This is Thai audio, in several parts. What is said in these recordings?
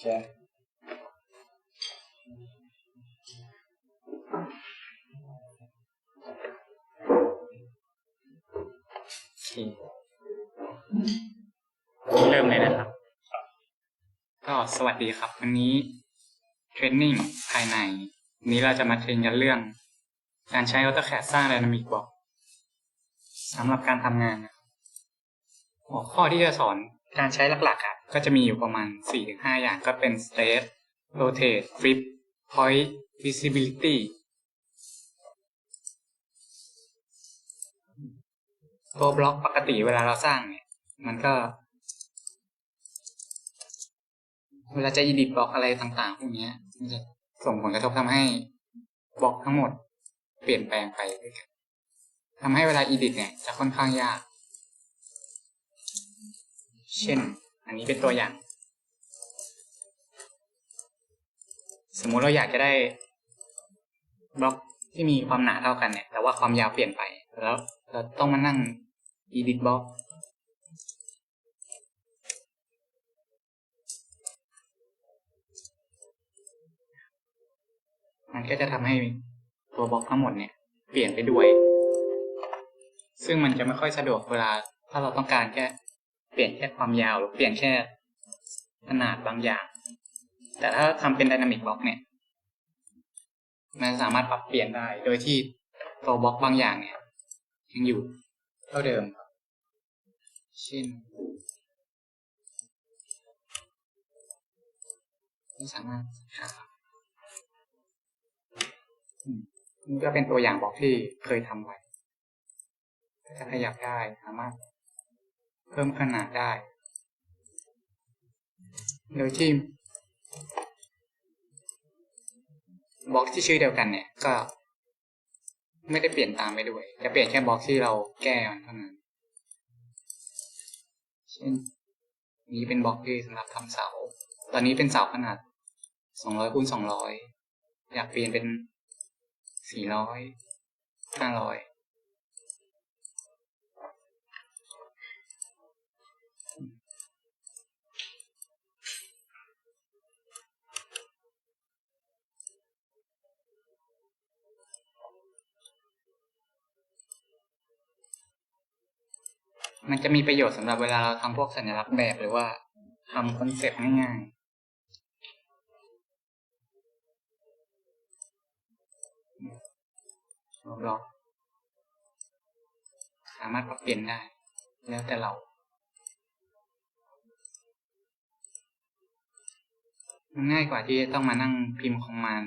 แชร์โอเริ่มเลยนะครับ ก็สวัสดีครับ วันนี้เทรนนิ่งภายในวันนี้เราจะมาเทรนกันเรื่อง การใช้ AutoCAD สร้าง Dynamic Box สำหรับการทำงานหัวข้อที่จะสอน การใช้หลักๆอะก็จะมีอยู่ประมาณ 4-5 อย่างก็เป็น State Rotate Flip Point Visibility ตัวบล็อกปกติเวลาเราสร้างเนี่ย มันก็ เวลาจะ edit บล็อกอะไรต่างๆ พวกนี้มันจะส่งผลกระทบทำให้บล็อกทั้งหมด เปลี่ยนแปลงไปด้วยกันทำให้เวลา edit เนี่ยจะค่อนข้างยาก เช่น อันนี้เป็นตัวอย่าง สมมุติเราอยากจะได้บล็อกที่มีความหนาเท่ากันเนี่ย แต่ว่าความยาวเปลี่ยนไป แล้วเราต้องมานั่ง edit block มันก็จะทำให้ตัวบล็อกทั้งหมดเนี่ย เปลี่ยนไปด้วย ซึ่งมันจะไม่ค่อยสะดวกเวลา ถ้าเราต้องการแค่ เปลี่ยนแค่ความยาวหรือเปลี่ยนแค่ขนาดบางอย่าง แต่ถ้าทำเป็น Dynamic Block เนี่ยมันสามารถปรับเปลี่ยนได้ โดยที่ตัวบล็อกบางอย่างเนี่ย ยังอยู่เท่าเดิมครับเช่นไม่สามารถหาอืมนี่ก็เป็นตัวอย่างบล็อกที่เคยทำไว้ ถ้าขยับได้สามารถ พิ่มขนาดได้ โดยที่บล็อกที่ชื่อเดียวกันเนี่ย ก็ ไม่ได้เปลี่ยนตามไปด้วย จะเปลี่ยนแค่บล็อกที่เราแก้มันเท่านั้น เช่น นี้เป็นบล็อกที่สำหรับทำเสา ตอนนี้เป็นเสาขนาด200คูณ200อยากเปลี่ยนเป็น400 500 มันจะมีประโยชน์สำหรับเวลาเราทำพวกสัญลักษณ์แบบหรือว่าทำคอนเซ็ปต์ง่ายๆบล็อกสามารถปรับเปลี่ยนได้ แล้วแต่เรา มันง่ายกว่าที่จะต้องมานั่งพิมพ์คอมมาน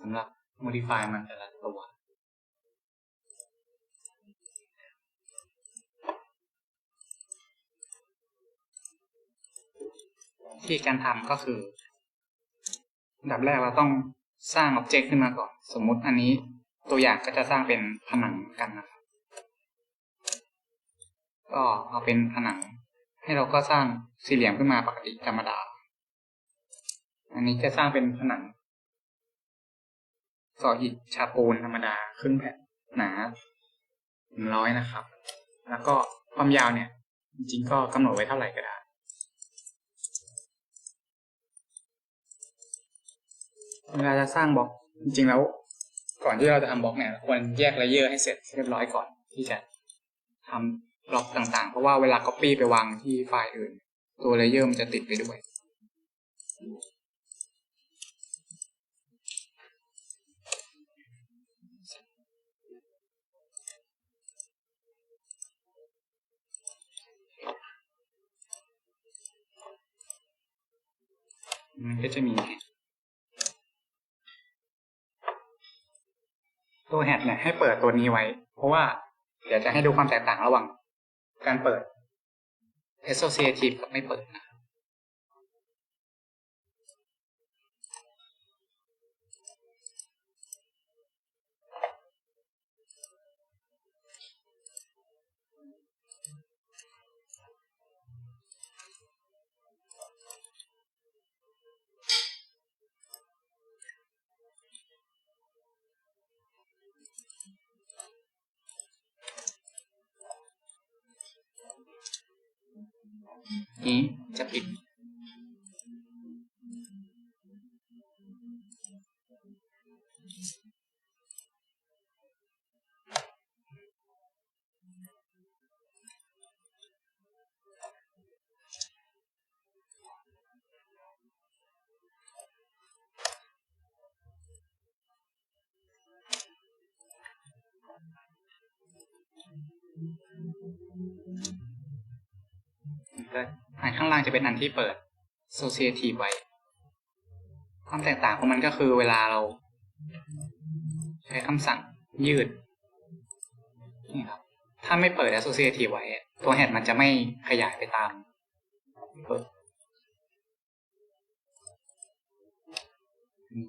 สำหรับ modify มันแต่ละตัว ที่การทำก็คืออันดับแรกเราต้องสร้างอ็อบเจกต์ขึ้นมาก่อน สมมุติอันนี้ตัวอย่างก็จะสร้างเป็นผนังกันนะครับก็เอาเป็นผนัง ให้เราก็สร้างสี่เหลี่ยมขึ้นมาปกติธรรมดา อันนี้จะสร้างเป็นผนังก่ออิฐชาปูนธรรมดาครึ่งแผ่นหนาหนึ่งร้อยนะครับ แล้วก็ความยาวเนี่ย จริงๆก็กำหนดไว้เท่าไหร่ก็ได้ เวลาจะสร้างบล็อก จริงๆแล้ว ก่อนที่เราจะทำบล็อกเนี่ยควรแยกเลเยอร์ให้เสร็จเรียบร้อยก่อนที่จะทำบล็อกต่างๆ เพราะว่าเวลา Copy ไปวางที่ไฟล์อื่น ตัวเลเยอร์มันจะติดไปด้วย มันก็จะมี ตัวแฮชเนี่ยให้เปิดตัวนี้ไว้ เพราะว่าเดี๋ยวจะให้ดูความแตกต่างระหว่าง การเปิด associative กับไม่เปิดนะ y chấp x Thank you. ปิดก็อันข้างล่างจะเป็นอันที่เปิด associative ไว้ ความแตกต่างของมันก็คือเวลาเรา ใช้คำสั่งยืดนี่ครับถ้าไม่เปิด associative ไว้ ตัว head มันจะไม่ขยายไปตามเปิด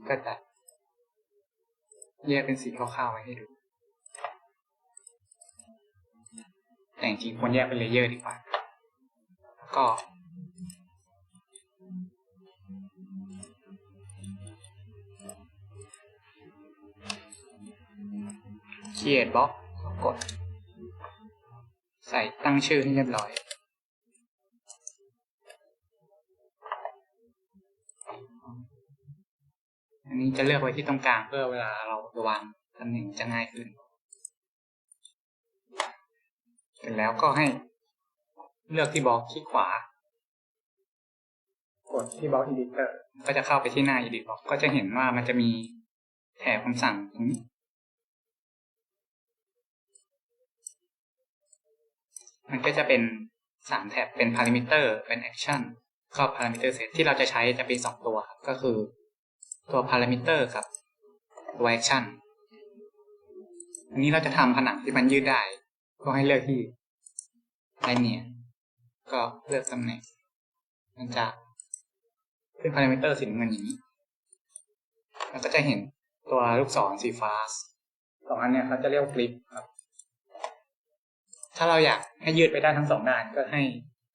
ก็จะแยกเป็นสีคร่าวๆไว้ให้ดู แต่จริงควรแยกเป็นเลเยอร์ดีกว่า ก็ create block กด ใส่ตั้งชื่อให้เรียบร้อย อันนี้จะเลือกไว้ที่ตรงกลางเพื่อเวลาเราวางตำแหน่งจะง่ายขึ้น เสร็จแล้วก็ให้ เลือกที่บล็อกที่ขวา กดที่บล็อก editor ก็จะเข้าไปที่หน้า edit block ก็จะเห็นว่ามันจะมีแถบคำสั่งตรงนี้มันก็จะเป็นสามแท็บเป็น parameter เป็น action ก็ parameter set ที่เราจะใช้จะเป็นสองตัวครับก็คือตัว parameter กับตัว action อันนี้เราจะทำผนังที่มันยืดได้ ก็ให้เลือกที่ไลเนีย ก็เลือกตำแหน่งมันจะขึ้น parameter สีน้ำเงินอย่างนี้ แล้วก็จะเห็นตัวลูกศรสีฟ้าสองอันเนี้ยเขาจะเรียกว่ากริปครับ ถ้าเราอยากให้ยืดไปได้ทั้งสองด้านก็ให้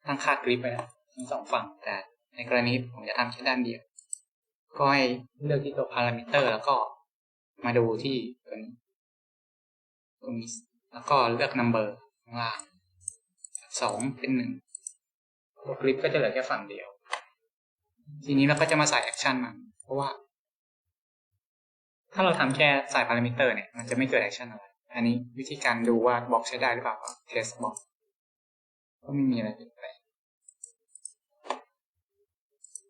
ตั้งค่ากริปไปทั้งสองฝั่ง แต่ในกรณีผมจะทำแค่ด้านเดียว ก็ให้เลือกที่ตัวพารามิเตอร์ แล้วก็มาดูที่ตัวนี้ตรงนี้ แล้วก็เลือก number ข้างล่างสองเป็นหนึ่ง ตัวกริปก็จะเหลือแค่ฝั่งเดียว ทีนี้เราก็จะมาใส่แอคชั่นมัน เพราะว่า ถ้าเราทำแค่ใส่พารามิเตอร์เนี่ย มันจะไม่เกิดแอคชั่นอะไร อันนี้วิธีการดูว่าบล็อกใช้ได้หรือเปล่าเทสบล็อกก็ไม่มีอะไรเปลี่ยนแปลง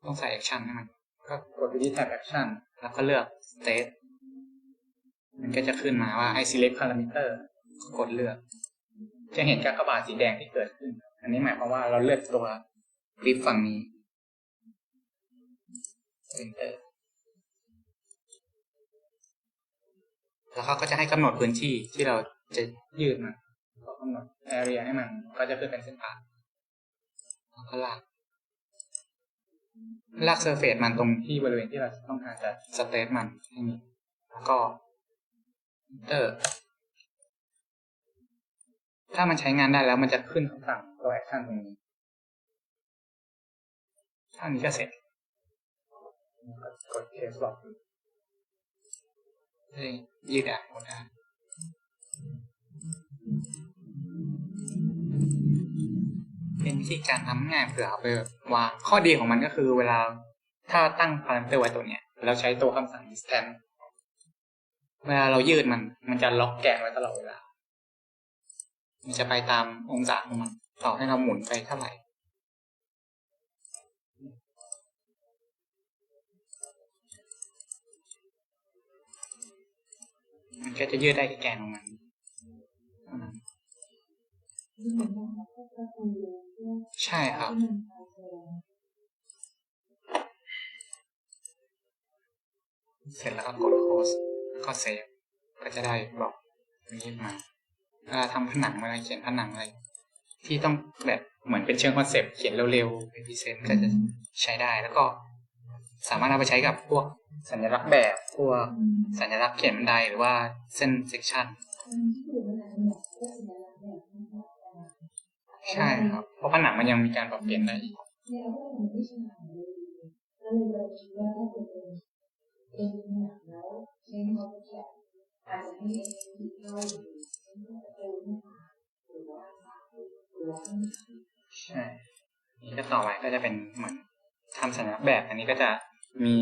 ต้องใส่แอคชั่นให้มันก็กดไปที่แท็บแอคชั่นแล้วก็เลือก state มันก็จะขึ้นมาว่าให้ select parameter กดเลือก จะเห็นกากบาทสีแดงที่เกิดขึ้น อันนี้หมายความว่าเราเลือกตัวกริปฝั่งนี้ enter แล้วเขาก็จะให้กำหนดพื้นที่ที่เราจะยืดมันก็กำหนด area ให้มัน ก็จะขึ้นเป็นเส้นผ่านแล้วก็ลาก ลากเซอร์เฟซมันตรงที่บริเวณที่เราต้องการจะสเตทมันให้มีแล้วก็เตอร์ ถ้ามันใช้งานได้แล้วมันจะขึ้นคำสั่งตัวแอคชั่นตรงนี้เท่านี้ก็เสร็จกดเคสล็อกได้ยืดอะหมดได้เป็นวิธีการทำง่ายเผื่อเอาไปวางข้อดีของมันก็คือเวลาถ้าตั้งพารามิเตอร์ไว้ตัวเนี้ยเราใช้ตัวคำสั่ง distance เวลาเรายืดมันมันจะล็อกแกนไว้ตลอดเวลา มันจะไปตามองศาของมันต่อให้เราหมุนไปเท่าไหร่มันก็จะยืดได้ที่แกนของมันใช่ครับ เสร็จแล้วก็กดโค้ดก็เซฟก็จะได้บอกนี้มา เวลาทำผนังเวลาเขียนผนังอะไร ที่ต้องแบบเหมือนเป็นเชิงคอนเซปต์เขียนเร็วๆเป็นพิเศษก็จะใช้ได้แล้วก็ สามารถเอาไปใช้กับพวกสัญลักษณ์แบบพวกสัญลักษณ์เขียนบันไดหรือว่าเส้นเซกชันใช่ครับ เพราะผนังมันยังมีการปรับเปลี่ยนได้อีกเนี่ยว่ามันไม่ใช่หนังเลยก็เลยเราคิดว่าถ้าเกิดเป็นเป็นหนังแล้วใช้เขาแค่อาจจะให้เองติด ต่อไปก็จะเป็นเหมือนทำสัญลักษณ์แบบ อันนี้ก็จะมี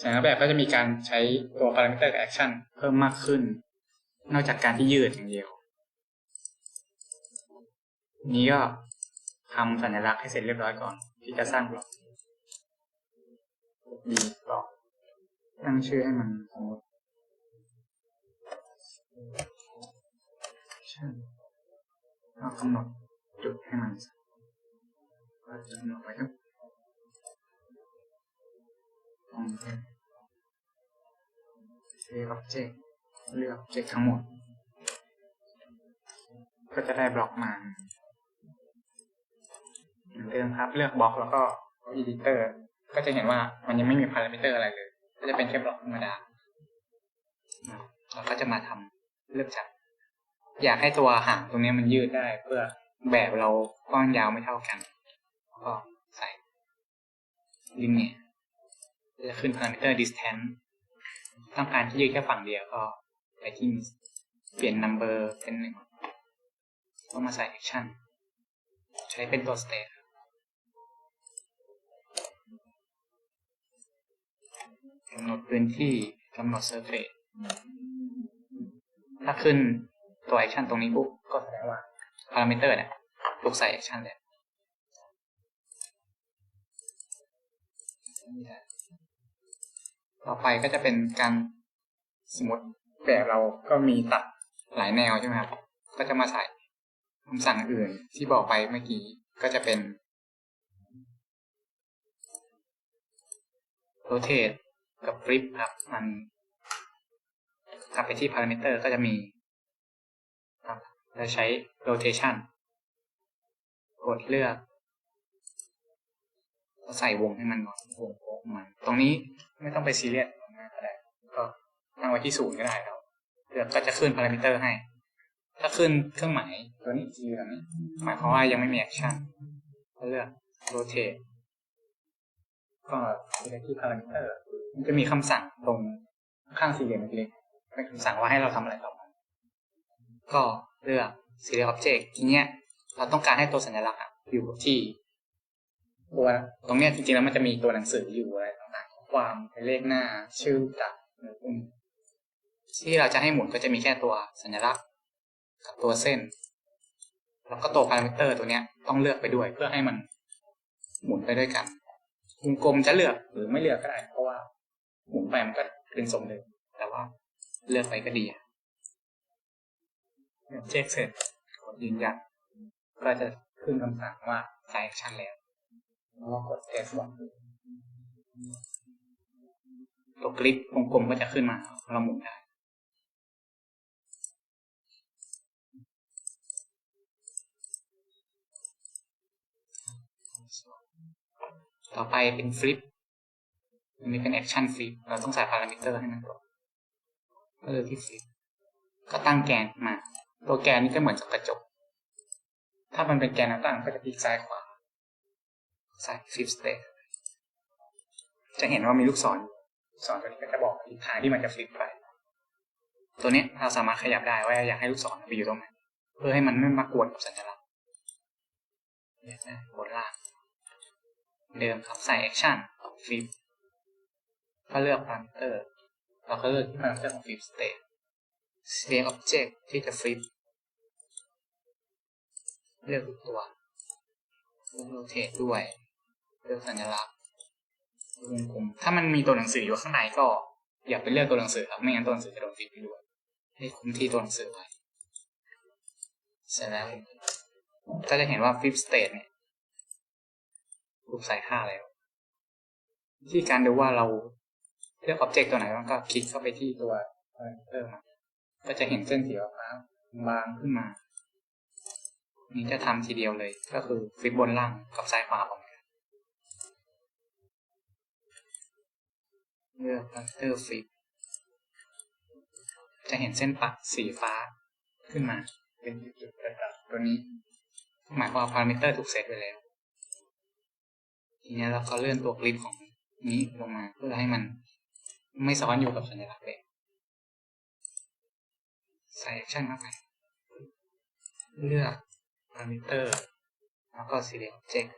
สัญลักษณ์แบบก็จะมีการใช้ตัว parameter กับ action เพิ่มมากขึ้น นอกจากการที่ยืดอย่างเดียว นี้ก็ทำสัญลักษณ์ให้เสร็จเรียบร้อยก่อน ที่จะสร้างบล็อกดีบล็อกตั้งชื่อให้มันสมมติใช่ก็กำหนดจุดให้มันก็ จะกำหนดไว้ครับตรงนี้เลือก object เลือก object ทั้งหมด ก็จะได้บล็อกมาเหมือนเดิมครับ เลือกบล็อกแล้วก็ editor ก็จะเห็นว่ามันยังไม่มีพารามิเตอร์อะไรเลย ก็จะเป็นแค่บล็อกธรรมดาเราก็จะมาทำเลือกจาก อยากให้ตัวหางตรงนี้มันยืดได้เพื่อแบบเรากว้างยาวไม่เท่ากัน ก็ใส่ลินเนี่ยจะขึ้นพารามิเตอร์ distance ต้องการที่ยืดแค่ฝั่งเดียวก็ไปที่เปลี่ยน number เป็นหนึ่งก็มาใส่ action ใช้เป็นตัว state กำหนดพื้นที่กำหนด surface ถ้าขึ้นตัว action ตรงนี้ปุ๊บก็แสดงว่าพารามิเตอร์เนี่ยถูกใส่ action เล ยต่อไปก็จะเป็นการสมมติแบบเราก็มีตัดหลายแนวใช่ไหมครับ ก็จะมาใส่คำสั่งอื่นที่บอกไปเมื่อกี้ก็จะเป็น rotate กับ flip ครับ มันกลับไปที่ parameter ก็จะมีครับจะใช้ rotation กดเลือก ก็ใส่วงให้มันก่อนวงโค้งมัน ตรงนี้ไม่ต้องไปซีเรียสมากก็ได้ก็ตั้งไว้ที่ศูนย์ก็ได้แล้วเลือกก็จะขึ้นพารามิเตอร์ให้ ถ้าขึ้นเครื่องหมายตัวนี้จีแบบนี้ หมายความว่ายังไม่มีแอคชั่นก็เลือก rotate ก็ไปที่พารามิเตอร์ มันจะมีคำสั่งตรงข้างสี่เหลี่ยมเล็กเป็นคำสั่งว่าให้เราทำอะไรต่อมาก็เลือก serial object ทีเนี้ย เราต้องการให้ตัวสัญลักษณ์อยู่ที่ ตัวตรงเนี้ยจริงๆแล้วมันจะมีตัวหนังสืออยู่อะไรต่างๆความเป็นเลขหน้าชื่อจักหรือที่เราจะให้หมุนก็จะมีแค่ตัวสัญลักษณ์กับตัวเส้น แล้วก็ตัวพารามิเตอร์ตัวเนี้ยต้องเลือกไปด้วยเพื่อให้มันหมุนไปด้วยกันวงกลมจะเลือกหรือไม่เลือกก็ได้เพราะว่าหมุนไปมันก็เป็นทรงเดิมแต่ว่าเลือกไปก็ดีเช็คเสร็จกดยืนยันก็จะขึ้นคำสั่งว่าใช้แอคชั่นแล้ว ก็กด test ตัวคลิปวงกลมก็จะขึ้นมา เราหมุนได้ ต่อไปเป็นฟลิปอันนี้เป็นแอคชั่นฟลิปเราต้องใส่พารามิเตอร์ให้มันก่อนก็เลยที่ฟลิปก็ตั้งแกนมา ตัวแกนนี้ก็เหมือนกับกระจก ถ้ามันเป็นแกนหน้าตั้งก็จะพลิกซ้ายขวา ใส่ฟลิปสเตทจะเห็นว่ามีลูกศรลูกศรตัวนี้ก็จะบอกทิศทางที่มันจะฟลิปไป ตัวนี้เราสามารถขยับได้ว่าอยากให้ลูกศรไปอยู่ตรงไหนเพื่อให้มันไม่มากวนกับสัญลักษณ์เนี่ยนะบนล่าง เดิมครับใส่แอคชั่นฟลิปก็เลือกพารามิเตอร์เราก็เลือกที่พารามิเตอร์ของฟลิปสเตท select object ที่จะฟลิปเลือกทุกตัวเลือก rotate ด้วย เลือกสัญลักษณ์วงกลมถ้ามันมีตัวหนังสืออยู่ข้างในก็ อย่าไปเลือกตัวหนังสือครับไม่งั้นตัวหนังสือจะโดนฟลิปไปด้วยให้คุมที่ตัวหนังสือไว้เสร็จแล้วก็จะเห็นว่า flip state เนี่ยถูกใส่ค่าแล้วที่การดูว่าเราเลือก object ตัวไหนมันก็คลิกเข้าไปที่ตัว parameter มาก็จะเห็นเส้นสีฟ้าบางขึ้นมา นี้จะทำทีเดียวเลย ก็คือฟลิปบนล่างกับซ้ายขวาของ เลือก parameter flip จะเห็นเส้นปักสีฟ้าขึ้นมา เป็นจุดๆระดับตัวนี้ หมายความว่าพารามิเตอร์ถูกเซตไว้แล้ว ทีนี้เราก็เลื่อนตัวคลิปของนี้ลงมาเพื่อให้มันไม่ซ้อนอยู่กับสัญลักษณ์เลยใส่แอคชั่นเข้าไป เลือกพารามิเตอร์ แล้วก็ select object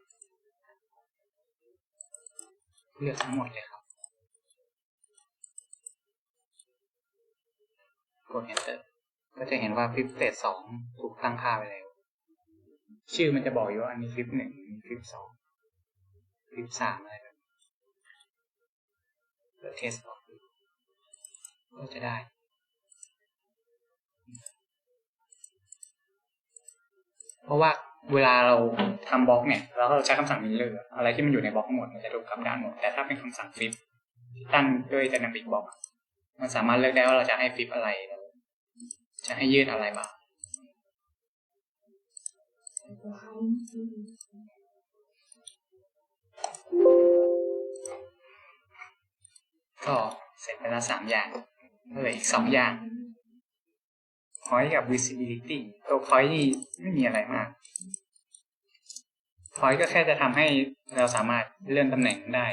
เลือกทั้งหมดเลยครับ กด enter ก็จะเห็นว่าฟลิปสเตทสองถูกตั้งค่าไปแล้ว ชื่อมันจะบอกอยู่ว่าอันนี้ฟลิปหนึ่งฟลิปสองฟลิปสามอะไรแบบเปิดเทสออกก็จะได้เพราะว่าเวลาเราทำบล็อกเนี่ยเราก็ใช้คำสั่ง mirror อะไรที่มันอยู่ในบล็อกทั้งหมดมันจะถูกกลับด้านหมดแต่ถ้าเป็นคำสั่ง flip ที่ตั้งด้วย dynamic box มันสามารถเลือกได้ว่าเราจะให้ flip อะไร จะให้ยืดอะไรบ้าก็เสร็จไปแล้วสามอย่างเหลืออีกสองอย่าง point กับ visibility ตัว point นี่ไม่มีอะไรมาก point ก็แค่จะทำให้เราสามารถเลื่อนตำแหน่งได้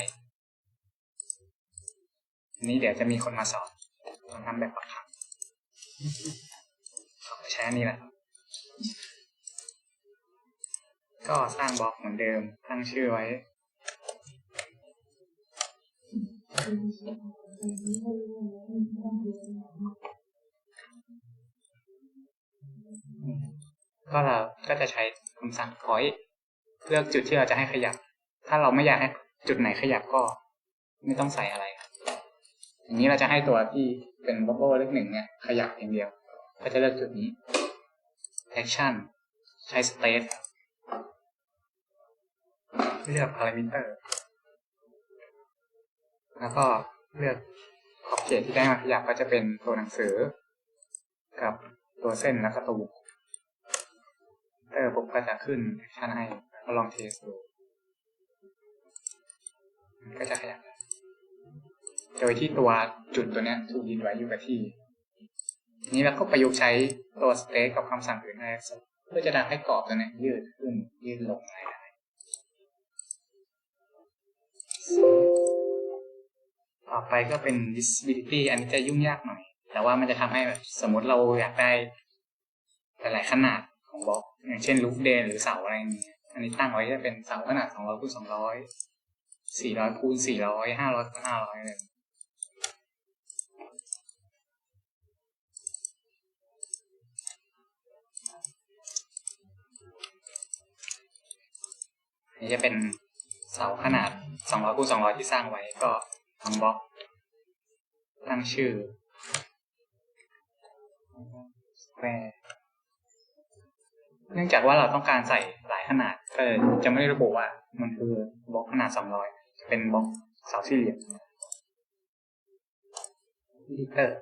นี้เดี๋ยวจะมีคนมาสอนทำแบบประคำขอ ใช้อันนี้แหละก็สร้างบล็อกเหมือนเดิม ตั้งชื่อไว้ ก็เราก็จะใช้คำสั่ง point เลือกจุดที่เราจะให้ขยับ ถ้าเราไม่อยากให้จุดไหนขยับก็ไม่ต้องใส่อะไร อย่างนี้เราจะให้ตัวที่เป็นบับเบิ้ลเลขหนึ่งเนี่ยขยับอย่างเดียว ก็จะเลือกจุดนี้ action ใช้ state เลือก parameter แล้วก็เลือกขอบเขตที่ได้มาขยับก็จะเป็นตัวหนังสือ กับตัวเส้นแล้วก็ตัวบุกเออผมก็จะขึ้นแอคชั่นให้แล้วก็ลองเทสดูก็จะขยับโดยที่ตัวจุดตัวนี้ถูกยึดไว้อยู่กับที่ นี้เราก็ประยุกต์ใช้ตัวสเตทกับคำสั่งอื่นได้เพื่อจะทำให้กรอบตัวนี้ยืดขึ้นยืดลงได้ต่อไปก็เป็น visibility อันนี้จะยุ่งยากหน่อย แต่ว่ามันจะทำให้แบบสมมติเราอยากได้หลายๆขนาดของบล็อกอย่างเช่นลูฟเดนหรือเสาอะไรอย่างเงี้ยอันนี้ตั้งไว้จะเป็นเสาขนาดสองร้อยคูณสองร้อยสี่ร้อยคูณสี่ร้อยห้าร้อยคูณห้าร้ นนี้จะเป็นเสาขนาดสองร้อยคูณสองร้อยที่สร้างไว้ก็ทำบล็อกตั้งชื่อแ u เนื่องจากว่าเราต้องการใส่หลายขนาดก็จะไม่ได้ระบุว่า มันคือบล็อกขนาด 200 จะเป็นบล็อกเสาสี่เหลี่ยมลิเตอร์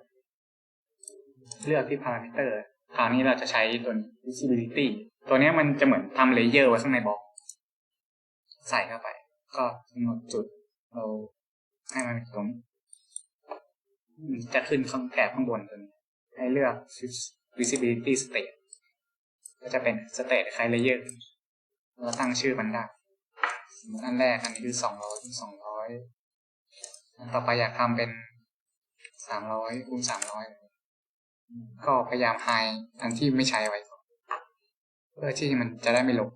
เลือกที่พารามิเตอร์ คราวนี้เราจะใช้ตัว visibility ตัวนี้มันจะเหมือนทำเลเยอร์ไว้ข้างในบล็อก ใส่เข้าไป ก็กำหนดจุดเราให้มันตรงจะขึ้นข้างแถบข้างบนตัวนี้ให้เลือก visibility state ก็จะเป็น state คล้าย layer เราตั้งชื่อมันได้อันแรกอันนี้คือสองร้อยคูณสองร้อยต่อไปอยากทำเป็นสามร้อยคูณสามร้อยก็พยายามไฮอันที่ไม่ใช้ไว้ เพื่อที่มันจะได้ไม่หลบ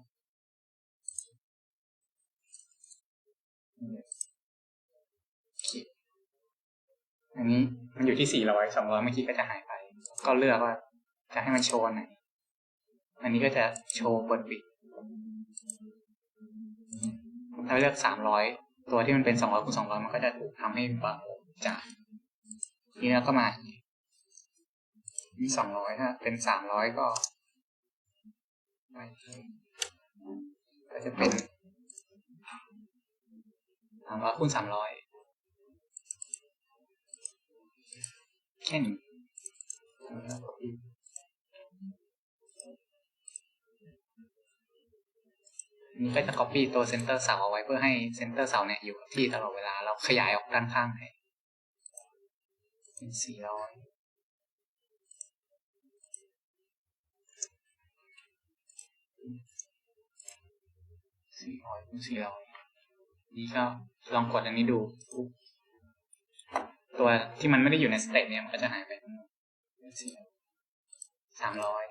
อันนี้มันอยู่ที่สี่ร้อยสองร้อยเมื่อกี้ก็จะหายไป ก็เลือกว่าจะให้มันโชว์ไหน อันนี้ก็จะโชว์เปิดปิดถ้าเลือกสามร้อยตัวที่มันเป็นสองร้อยคูณสองร้อยมันก็จะถูกทำให้บางจากทีนี้ก็มานี่สองร้อยถ้าเป็นสามร้อยก็ก็จะเป็นสามร้อยคูณสามร้อย แค่นี้นี่ก็จะ copy ตัว center เสาเอาไว้เพื่อให้ center เสาเนี่ยอยู่กับที่ตลอดเวลา เราขยายออกด้านข้างให้เป็นสี่ร้อยสี่ร้อยเป็นสี่ร้อยนี่ก็ลองกดอันนี้ดู ตัวที่มันไม่ได้อยู่ในสเตตเนี่ยมันก็จะหายไปสามร้อย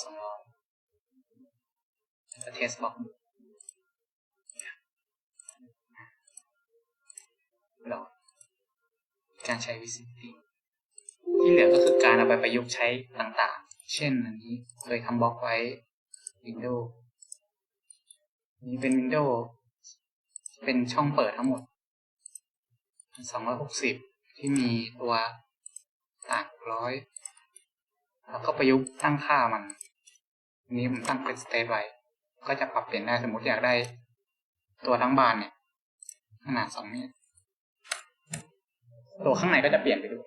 สองร้อยแล้วเทสบอกหลอดการใช้ visibility ที่เหลือก็คือการเอาไปประยุกต์ใช้ต่างๆ เช่นอันนี้เคยทำบล็อกไว้ Windows นี่เป็น Windows เป็นช่องเปิดทั้งหมด 260 ที่มีตัวต่างร้อยแล้วก็ประยุกต์ตั้งค่ามันอัน นี้ผมตั้งเป็นสเตทไว้ ก็จะปรับเปลี่ยนได้สมมติอยากได้ ตัวทั้งบานเนี่ย ขนาดสองเมตร ตัวข้างในก็จะเปลี่ยนไปด้วย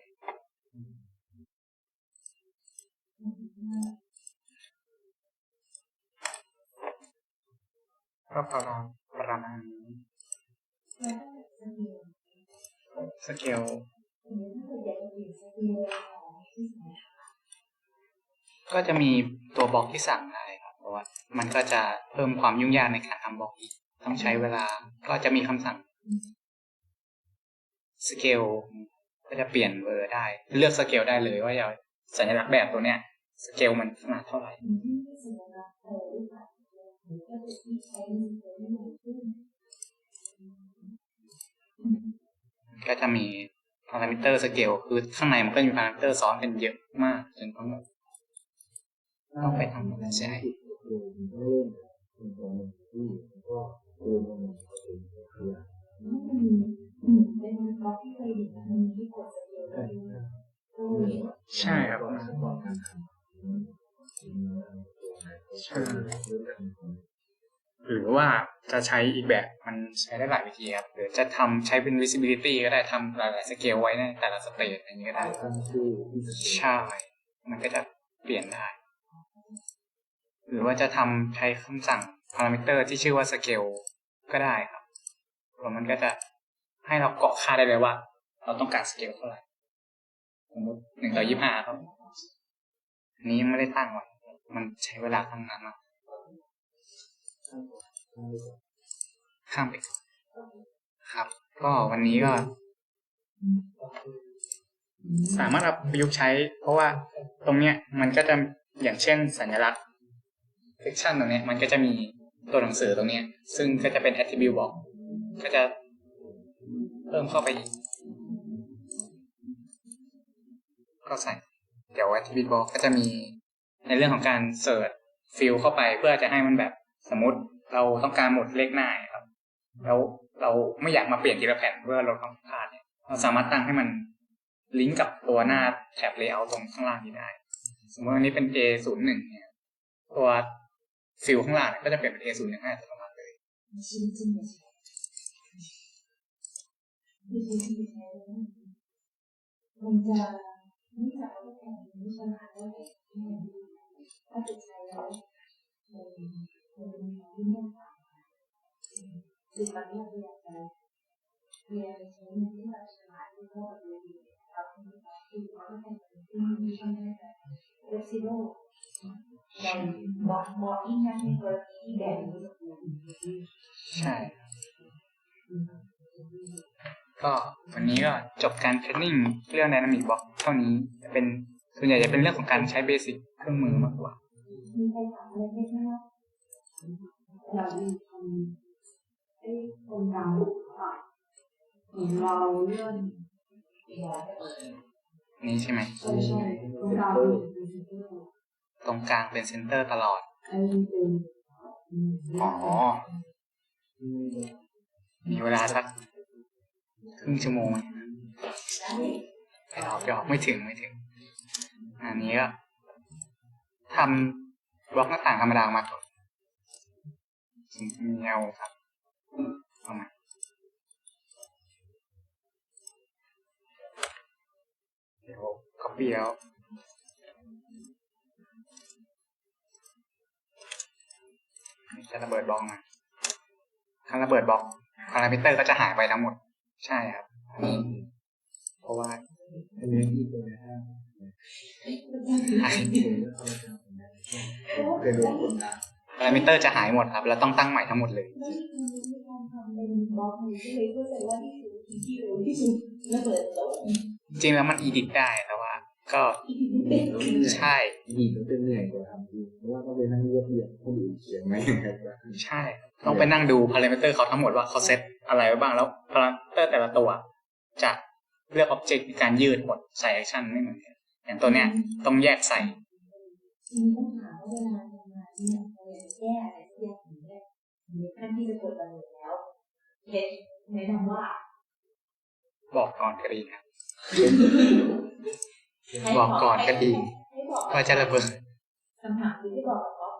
ก็ประมาณประมาณนี้แล้วถ้าเกิดสเกลสเก็จะมีตัวบล็อกที่สั่งได้ครับ เพราะว่า มันก็จะเพิ่มความยุ่งยากในการทำบล็อกอีก ต้องใช้เวลา ก็จะมีคำสั่งสเกลก็จะเปลี่ยนเบอร์ได้ เลือกสเกลได้เลยว่าอยากสัญลักษณ์แบบตัวเนี้ย สเกลมันขนาดเท่าไหร่ก็จะมี พารามิเตอร์สเกลคือข้างในมันก็มีพารามิเตอร์ซ้อนกันเยอะมากจนต้องแบบต้องไปทำอะไรใช่คือมันต้องเริ่มเป็นตัวหนึ่งที่แล้วก็ตัวหนึ่งเป็นเครับใช่ครับก่อนก่อนการทำชิ้นตัวไหนก็คือเริ่มทำของหรือว่าจะใช้อีกแบบมันใช้ได้หลายวิธีครับหรือจะทำใช้เป็น visibility ก็ได้ทำหลายๆสเกลไว้ในแต่ละสเตจอย่างนี้ก็ได้ตั้งชื่อที่จะใช่ มันก็จะเปลี่ยนได้ หรือว่าจะทำใช้คำสั่งพารามิเตอร์ที่ชื่อว่าสเกลก็ได้ครับแล้วมันก็จะให้เราเกาะค่าได้เลยว่า เราต้องการสเกลเท่าไหร่สมมติหนึ่งต่อยี่ห้าครับอันนี้ยังไม่ได้ตั้งไว้มันใช้เวลาทำงานมาก ข้ามไปครับ ก็วันนี้ก็สามารถเอาประยุกต์ใช้ เพราะว่าตรงเนี้ยมันก็จะอย่างเช่นสัญลักษณ์ section ตรงเนี้ยมันก็จะมีตัวหนังสือตรงเนี้ย ซึ่งก็จะเป็น attribute block ก็จะเพิ่มเข้าไปอีกก็ใส่ เดี๋ยว attribute block ก็จะมีในเรื่องของการ search field เข้าไปเพื่อจะให้มันแบบ สมมติเราต้องการหมดเลขหน้าครับ แล้วเราไม่อยากมาเปลี่ยนทีละแผ่นเพื่อลดความผิดพลาดเนี่ยเราสามารถตั้งให้มันลิงก์กับตัวหน้าแท็บ layout ตรงข้างล่างนี้ได้ สมมติอันนี้เป็น A ศูนย์หนึ่งเนี่ย ตัวฟิลข้างล่างก็จะเปลี่ยนเป็น A ศูนย์หนึ่งให้อัตโนมัติเลยชิ้นจริงไม่ใช่ไม่ใช่ที่ใช้มันจะไม่จะเอาแผ่นนี้ฉลาดได้ถ้าจะใช้แล้ว เงื่อนไขคือตอนนี้เราอยากจะเรียนใช้เงินที่เราฉลาดที่เขาแบบเรียนเราคือเขาให้ที่มีช่องบบ flexible เราบอกบอกอีกนะในกรณีที่แบบนี้ใช่ก็วันนี้ก็จบการเทรนนิ่งเรื่อง Dynamic Box เท่านี้จะเป็นส่วนใหญ่จะเป็นเรื่องของการใช้เบสิกเครื่องมือมากกว่ามีใครถามอะไรไหมคะ เราทำไอ้คนเราค่ะเหมือนเราเลื่อนเอียนี้ใช่ไหมใช่ใช่คนเราตรงกลางเป็นเซนเตอร์ตลอดไอ้เป็นอ๋อ มีเวลาสักครึ่งชั่วโมงไปออกไปออกไม่ถึงไม่ถึง อันนี้ก็ทำบล็อกหน้าต่างธรรมดามาก่อน เงาครับเอามาเดี๋ยว copy แล้วจะระเบิดบล็อกมาถ้าระเบิดบล็อกพารามิเตอร์ก็จะหายไปทั้งหมด ใช่ครับ เพราะว่าอันนี้ที่เป็นห้างหาย เป็นรวมคนตาพารามิเตอร์จะหายหมดครับ แล้วต้องตั้งใหม่ทั้งหมดเลยไม่มีการทำเป็นบล็อกนี้ก็เลยเข้าใจว่านี่คือที่เร็วที่สุดระเบิดโต๊ะจริงๆแล้วมันอีดิทได้แต่ว่า ก็อีกนิดเดียวใช่ดีมันเป็นเหนื่อยกว่าทำจริงเพราะว่าต้องไปนั่งเรียบเรียงคนอื่นเขียนไหมครับใช่ ต้องไปนั่งดูพารามิเตอร์เขาทั้งหมดว่าเขาเซตอะไรไว้บ้างแล้วพารามิเตอร์แต่ละตัวจะเลือกอ็อบเจกต์ในการยืดหมดใส่แอคชั่นไม่เหมือนกันอย่างตัวเนี้ยต้องแยกใส่ จริงต้องถามว่าเวลาทำงานเนี่ยเราจะแก้อะไรสักอย่างหนึ่งเนี่ยมีขั้นที่จะกดระเบิดแล้วเฮ็ดแนะนำว่า บอกก่อนก็ดีครับบอกก่อนก็ดีให้บอกว่าจะระเบิดคำถามคือที่บอกกับป๊อป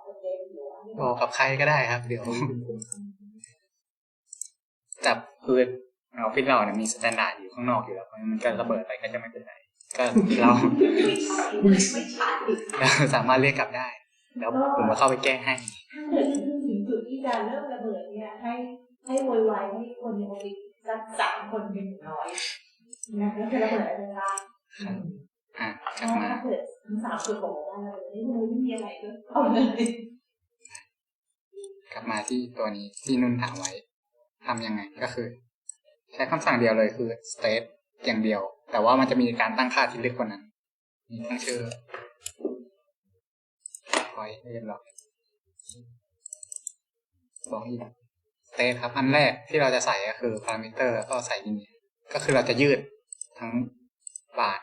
บอกกับใครก็ได้ครับ เดี๋ยวเป็นคนทจับคือออฟฟิศเราเนี่ยมีสแตนดาร์ดอยู่ข้างนอกอยู่แล้วเพราะฉะนั้นมันก็ระเบิดไปก็จะไม่เป็นไรก็เราไม่ใช่ไม่ใช่เราสามารถเรียกกลับได้ แล้วผมก็เข้าไปแก้ให้ถ้าเกิดถึงจุดที่จะเริ่มระเบิดเนี่ยให้ให้โวยวายให้คนในออฟฟิศสักสามคนเป็นอย่างน้อยนะแล้วจะระเบิดอะไรได้ครับอะกลัถ้าบมาถ้าเกิดทั้งสามคนบอกว่าระเบิดไม่เลยไม่มีอะไรก็เอาเลยกลับมาที่ตัวนี้ที่นุ่นถามไว้ทำยังไงก็คือ ใช้คำสั่งเดียวเลยคือ state อย่างเดียว แต่ว่ามันจะมีการตั้งค่าที่ลึกกว่านั้น มีตั้งชื่อค อยเรียบร้อยบอกอีก state ครับ อันแรกที่เราจะใส่ก็คือ parameter แล้วก็ใส่ลินีก็คือเราจะยืดทั้งบาท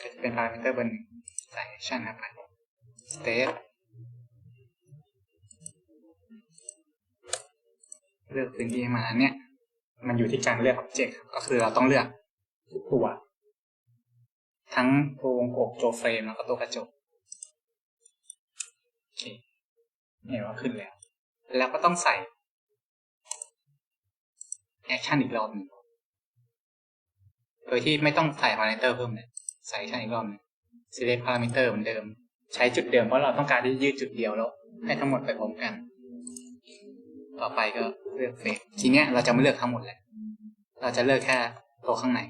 ก็จะเป็น parameter เบอร์หนึ่งใส่ action ครับ state เลือกพื้นที่มันอันเนี้ยมันอยู่ที่การเลือก object ครับก็คือเราต้องเลือกทุกตัว ทั้งตัววงกบตัวเฟรมแล้วก็ตัวกระจกโอเคเห็นว่าขึ้นแล้ว แล้วก็ต้องใส่ action อีกรอบหนึ่งโดยที่ไม่ต้องใส่ parameter เพิ่มเลยใส่ action อีกรอบหนึง select parameter เหมือนเดิม ใช้จุดเดิมเพราะเราต้องการที่ยืดจุดเดียวแล้ว ให้ทั้งหมดไปพร้อมกัน ต่อไปก็เลือกเฟรมทีเนี้ยเราจะไม่เลือกทั้งหมดแหละเราจะเลือกแค่ตัวข้างใน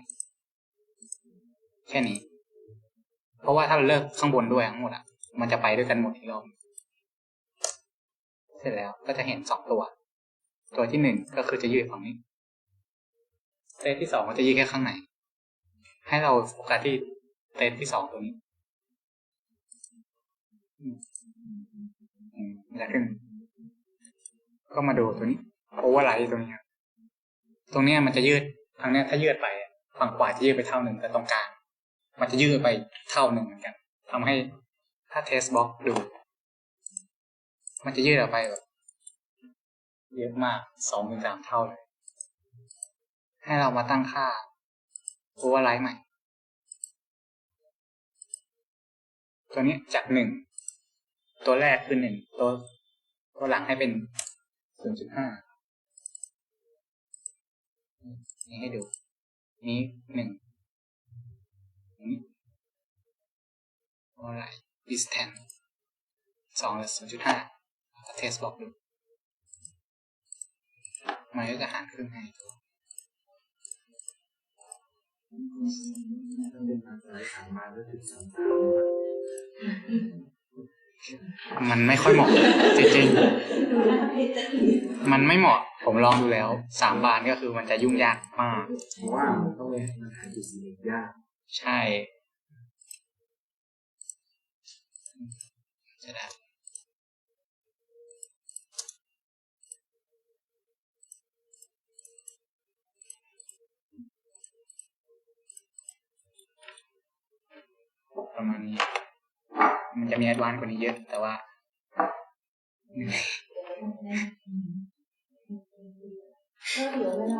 แค่นี้ เพราะว่าถ้าเราเลือกข้างบนด้วยทั้งหมดอะ มันจะไปด้วยกันหมดอีกรอบเสร็จแล้วก็จะเห็นสองตัว ตัวที่หนึ่งก็คือจะยืดฝั่งนี้เซตที่สองก็จะยืดแค่ข้างในให้เราโฟกัสที่เซตที่สองตัวนี้จะขึ้น ก็มาดูตัวนี้โอเวอร์ไลท์ตัวนี้ครับตรงเนี้ยมันจะยืดทางเนี้ยถ้ายืดไปฝั่งขวาจะยืดไปเท่าหนึ่งแต่ตรงกลาง มันจะยืดไปเท่าหนึ่งเหมือนกันทำให้ถ้าเทสบล็อกดู มันจะยืดออกไปแบบเยอะมากสองถึงสามเท่าเลย ให้เรามาตั้งค่าโอเวอร์ไลท์ใหม่ ตัวนี้จากหนึ่งตัวแรกคือหนึ่งตัวตัวหลังให้เป็นศูนย์จุดห้านี่ให้ดู นี้หนึ่ง อะไร distance สองศูนย์จุดห้าเทสบอกดูมันก็จะหารครึ่งให้ำถ้าเป็นทางซ้ายขามาแล้วถึงสามสามมันไม่ค่อยเหมาะจริงดูหน้าเพชรจะอีกๆมันไม่เหมาะ ผมลองดูแล้ว สามบานก็คือมันจะยุ่งยากมาก เพราะว่ามันต้องมันหาจุดสีเหลืองยาก ใช่ จะได้ประมาณนี้ มันจะมีแอดวานกว่านี้เยอะ แต่ว่าก็เดี๋ยวเวลา